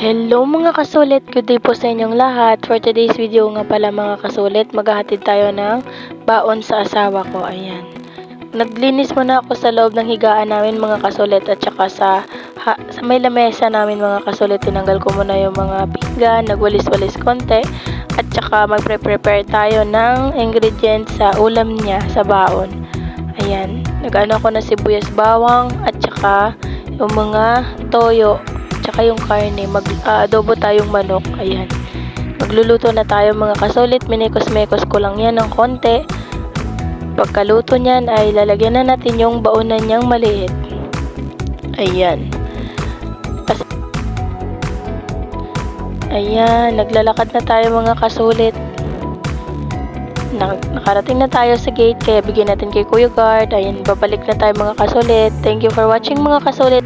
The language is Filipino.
Hello mga kasulit, good day po sa inyong lahat. For today's video nga pala mga kasulit, maghahatid tayo ng baon sa asawa ko. Ayan. Naglinis muna ako sa loob ng higaan namin mga kasulit at saka sa, ha, sa may lamesa namin mga kasulit. Tinanggal ko muna yung mga pinggan, nagwalis-walis konti at saka magpre-prepare tayo ng ingredients sa ulam niya sa baon. Ayan. Nagano ko na sibuyas bawang at saka yung mga toyo tsaka yung karne, mag-adobo tayong manok. Ayan. Magluluto na tayo mga kasulit. Minikos-mekos ko lang yan ng konti. Pagkaluto niyan ay lalagyan na natin yung baonan niyang maliit. Ayan. Ayan, naglalakad na tayo mga kasulit. Nak- nakarating na tayo sa gate kaya bigyan natin kay Kuya Guard. Ayan, babalik na tayo mga kasulit. Thank you for watching mga kasulit.